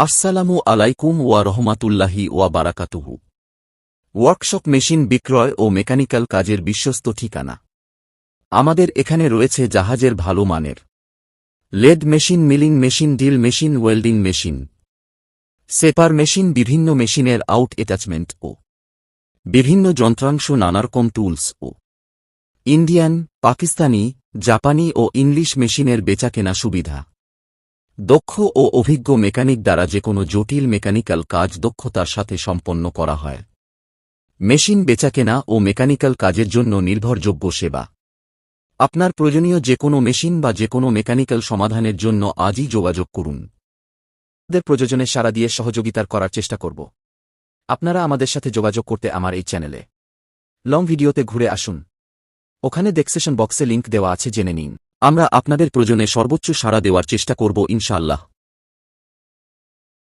আসসালামু আলাইকুম ওয়া রহমাতুল্লাহি ওয়া বারাকাতুহু। ওয়ার্কশপ মেশিন বিক্রয় ও মেকানিক্যাল কাজের বিশ্বস্ত ঠিকানা। আমাদের এখানে রয়েছে জাহাজের ভালো মানের। Lathe machine, milling machine, drill machine, welding machine. Shaper machine, বিভিন্ন মেশিনের আউট অ্যাটাচমেন্ট ও বিভিন্ন যন্ত্রাংশ, নানারকম টুলস ও ইন্ডিয়ান, পাকিস্তানি, জাপানি ও ইংলিশ মেশিনের বেচাকেনা সুবিধা। দক্ষ ও অভিজ্ঞ মেকানিক দ্বারা যে কোনো জটিল মেকানিক্যাল কাজ দক্ষতার সাথে সম্পন্ন করা হয়। মেশিন বেচাকেনা ও মেকানিক্যাল কাজের জন্য নির্ভরযোগ্য সেবা। আপনার প্রয়োজনীয় যে কোনো মেশিন বা যে কোনো মেকানিক্যাল সমাধানের জন্য আজই যোগাযোগ করুন। আমাদের প্রযোজনে সাড়া দিয়ে সহযোগিতার করার চেষ্টা করব। আপনারা আমাদের সাথে যোগাযোগ করতে আমার এই চ্যানেলে। লং ভিডিওতে ঘুরে আসুন। ওখানে ডেক্সেশন বক্সে লিংক দেওয়া আছে জেনে নিন। আমরা আপনাদের প্রয়োজনে সর্বোচ্চ সাড়া দেওয়ার চেষ্টা করব ইনশাআল্লাহ।